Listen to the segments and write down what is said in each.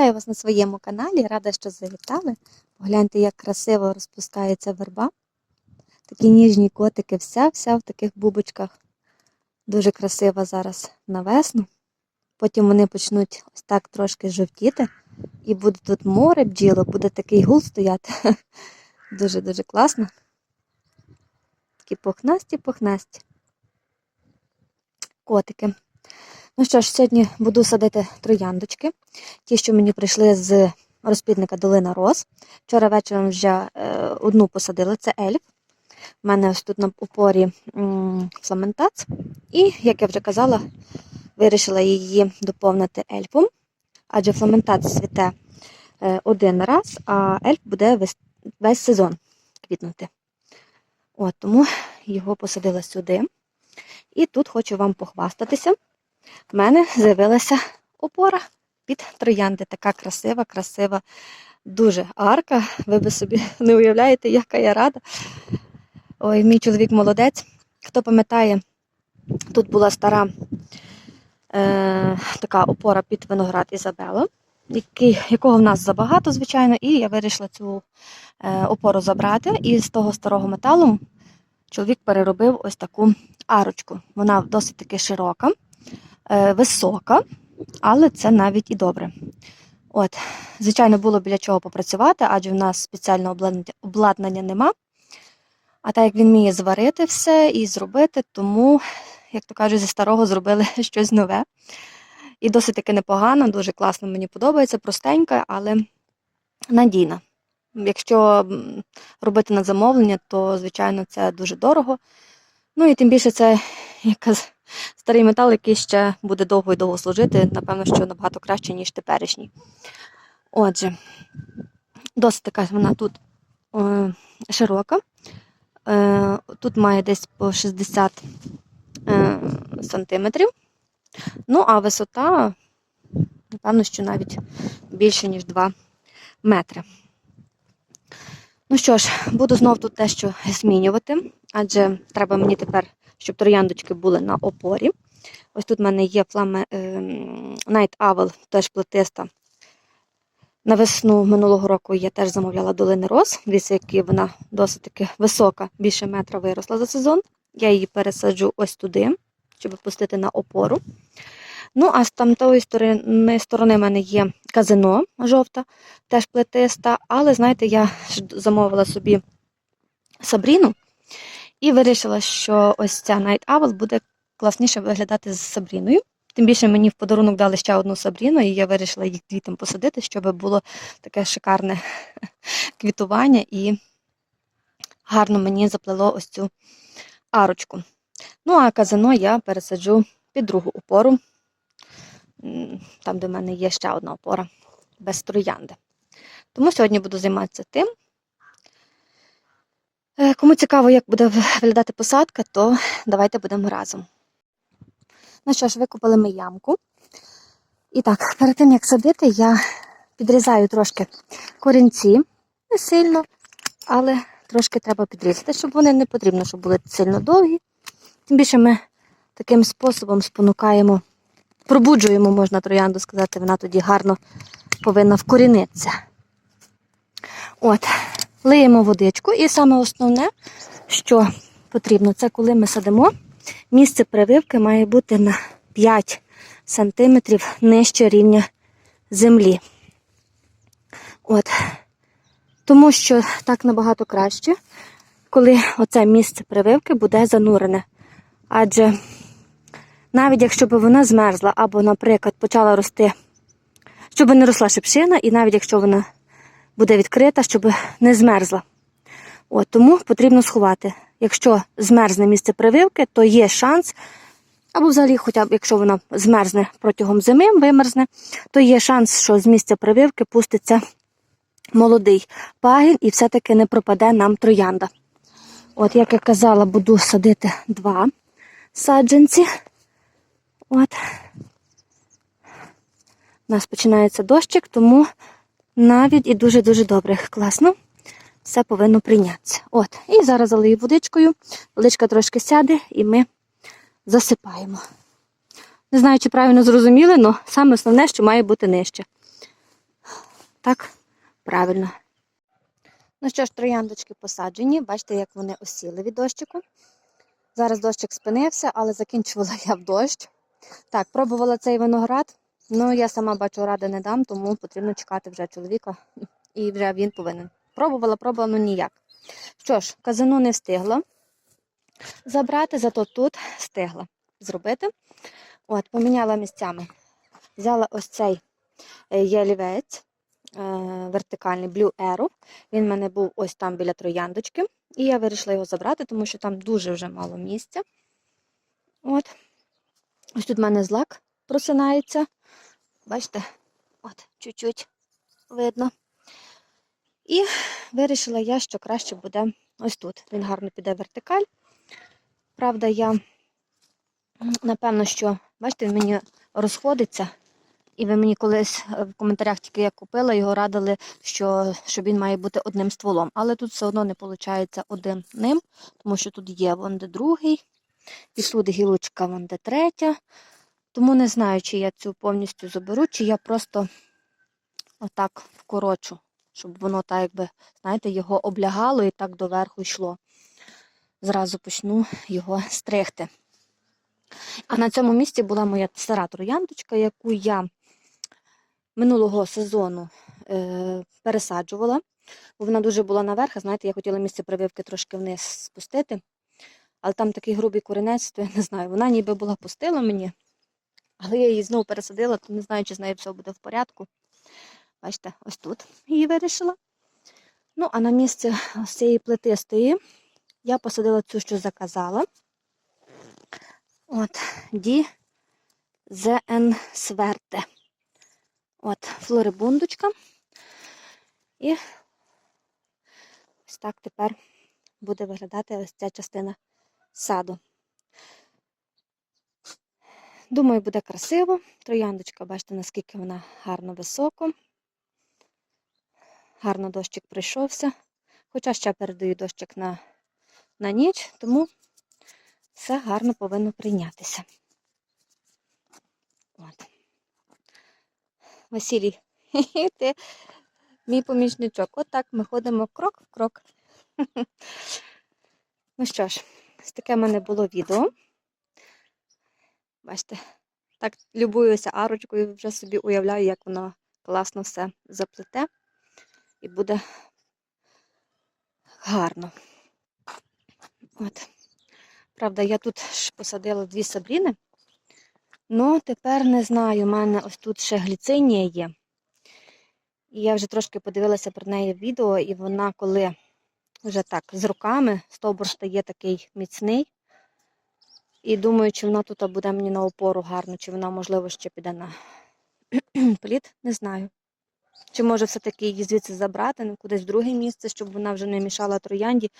Вітаю вас на своєму каналі. Рада, що завітали. Погляньте, як красиво розпускається верба. Такі ніжні котики, вся-вся в таких бубочках. Дуже красива зараз на весну. Потім вони почнуть ось так трошки жовтіти. І буде тут море бджілок, буде такий гул стояти. Дуже-дуже класно. Такі пухнасті-пухнасті. Котики. Ну що ж, сьогодні буду садити трояндочки. Ті, що мені прийшли з розпідника Долина Роз. Вчора вечором вже е, одну посадила, це ельф. У мене ось тут на опорі м, фламентац. І, як я вже казала, вирішила її доповнити ельфом, адже фламентац цвіте е, один раз, а ельф буде весь, весь сезон квітнути. От, тому його посадила сюди. І тут хочу вам похвастатися. В мене з'явилася опора під троянди. Така красива, красива, дуже арка. Ви би собі не уявляєте, яка я рада. Ой, мій чоловік молодець. Хто пам'ятає, тут була стара е, така опора під виноград Ізабела, який, якого в нас забагато, звичайно, і я вирішила цю е, опору забрати. І з того старого металу чоловік переробив ось таку арочку. Вона досить таки широка, висока, але це навіть і добре. От, звичайно, було біля чого попрацювати, адже в нас спеціального обладнання- обладнання нема. А так як він вміє зварити все і зробити, тому, як то кажуть, зі старого зробили щось нове. І досить таки непогано, дуже класно мені подобається, простенька, але надійна. Якщо робити на замовлення, то, звичайно, це дуже дорого. Ну і тим більше це якась старий метал, який ще буде довго і довго служити, напевно, що набагато краще, ніж теперішній. Отже, досить така вона тут е, широка. Е, тут має десь по 60 е, сантиметрів. Ну, а висота, напевно, що навіть більше, ніж 2 метри. Ну що ж, буду знов тут дещо змінювати, адже треба мені тепер, щоб трояндочки були на опорі. Ось тут в мене є фламе ем, Night Owl, теж плетиста. На весну минулого року я теж замовляла долини роз. Дивіться, яка вона досить таки висока, більше метра виросла за сезон. Я її пересаджу ось туди, щоб пустити на опору. Ну, а з тамтої сторони, сторони в мене є казино жовта, теж плетиста, але, знаєте, я замовила собі Сабріну і вирішила, що ось ця Night Owl буде класніше виглядати з Сабріною. Тим більше мені в подарунок дали ще одну Сабріну, і я вирішила їх квітом посадити, щоб було таке шикарне квітування і гарно мені заплело ось цю арочку. Ну, а казино я пересаджу під другу опору, там, де в мене є ще одна опора без троянди. Тому сьогодні буду займатися тим. Е, Кому цікаво, як буде виглядати посадка, то давайте будемо разом. Ну що ж, викопали ми ямку. І так, перед тим як садити, я підрізаю трошки корінці, не сильно, але трошки треба підрізати, щоб вони не потрібно, щоб були сильно довгі. Тим більше ми таким способом спонукаємо, пробуджуємо, можна троянду сказати, вона тоді гарно повинна вкорінитися. От, лиємо водичку, і саме основне, що потрібно, це коли ми садимо, місце прививки має бути на 5 сантиметрів нижче рівня землі. От. Тому що так набагато краще, коли оце місце прививки буде занурене. Адже навіть якщо б вона змерзла або, наприклад, почала рости, щоб не росла шипшина, і навіть якщо вона буде відкрита, щоб не змерзла. От, тому потрібно сховати. Якщо змерзне місце прививки, то є шанс, або взагалі, хоча б якщо вона змерзне протягом зими, вимерзне, то є шанс, що з місця прививки пуститься молодий пагін і все-таки не пропаде нам троянда. От, як я казала, буду садити два саджанці. От. У нас починається дощик, тому навіть і дуже-дуже добре. Класно. Все повинно прийнятися. От. І зараз залию водичкою. Водичка трошки сяде і ми засипаємо. Не знаю, чи правильно зрозуміли, але саме основне, що має бути нижче. Так, правильно. Ну що ж, трояндочки посаджені. Бачите, як вони осіли від дощику. Зараз дощик спинився, але закінчувала я в дощ. Так, пробувала цей виноград. Ну, я сама бачу, ради не дам, тому потрібно чекати вже чоловіка, і вже він повинен. Пробувала, пробувала, ну ніяк. Що ж, казану не встигла забрати, зато тут встигла зробити. От, поміняла місцями. Взяла ось цей е, ялівець е, вертикальний Blue Arrow. Він в мене був ось там біля трояндочки. І я вирішила його забрати, тому що там дуже вже мало місця. От. Ось тут в мене злак просинається. Бачите, от, чуть-чуть видно. І вирішила я, що краще буде ось тут. Він гарно піде вертикаль. Правда, я, напевно, що, бачите, він мені розходиться. І ви мені колись е, в коментарях, тільки я купила, його радили, що, що він має бути одним стволом. Але тут все одно не виходить одним, тому що тут є вон де другий, і тут гілочка вон де третя. Тому не знаю, чи я цю повністю заберу, чи я просто отак вкорочу, щоб воно так, якби, знаєте, його облягало і так доверху йшло. Зразу почну його стригти. А на цьому місці була моя стара трояндочка, яку я минулого сезону е, пересаджувала. Бо вона дуже була наверх, а знаєте, я хотіла місце прививки трошки вниз спустити. Але там такий грубий корінець, то я не знаю. Вона ніби була пустила мені, але я її знову пересадила, то не знаю, чи з нею все буде в порядку. Бачите, ось тут її вирішила. Ну, а на місце ось цієї плетистої я посадила цю, що заказала. От, Ді ЗН Сверте. От, флорибундочка. І ось так тепер буде виглядати ось ця частина саду. Думаю, буде красиво. Трояндочка, бачите, наскільки вона гарно високо. Гарно дощик прийшовся. Хоча ще передаю дощик на, на ніч, тому все гарно повинно прийнятися. От. Василій, ти мій помічничок. Отак ми ходимо крок в крок. Ну що ж, таке в мене було відео. Бачите, так любуюся арочкою, вже собі уявляю, як воно класно все заплете і буде гарно. От. Правда, я тут ж посадила дві сабріни. Ну, тепер не знаю, у мене ось тут ще гліцинія є. І я вже трошки подивилася про неї відео, і вона, коли вже так з руками, стовбур стає такий міцний. І думаю, чи вона тут буде мені на опору гарно, чи вона, можливо, ще піде на плід, не знаю. Чи може все-таки її звідси забрати, ну, кудись в друге місце, щоб вона вже не мішала троянді.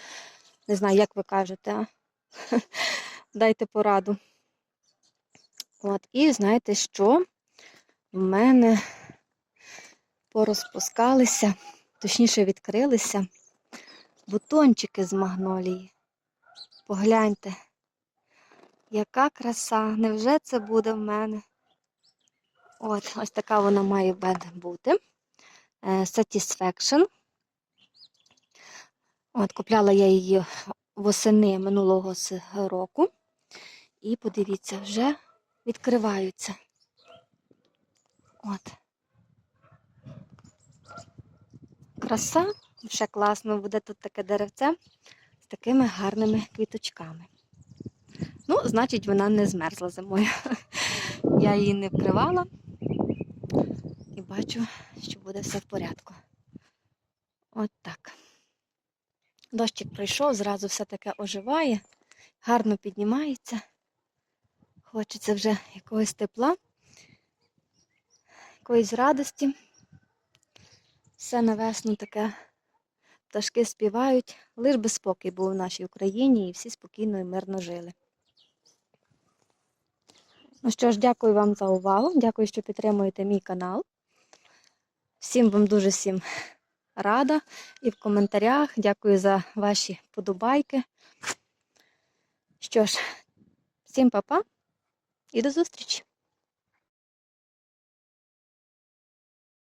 Не знаю, як ви кажете, а? Дайте пораду. От, і знаєте що? В мене порозпускалися, точніше відкрилися бутончики з магнолії. Погляньте, яка краса! Невже це буде в мене? От, ось така вона має бути. Е, Satisfaction. От, купляла я її восени минулого року. І подивіться, вже відкриваються. От. Краса, ще класно буде тут таке деревце з такими гарними квіточками. Ну, значить, вона не змерзла зимою. Я її не вкривала і бачу, що буде все в порядку. От так. Дощик пройшов, зразу все таке оживає, гарно піднімається. Хочеться вже якогось тепла, якоїсь радості. Все на весну таке. Пташки співають, лиш би спокій був в нашій Україні і всі спокійно і мирно жили. Ну що ж, дякую вам за увагу. Дякую, що підтримуєте мій канал. Всім вам дуже всім рада і в коментарях. Дякую за ваші подобайки. Що ж, всім па-па і до зустрічі!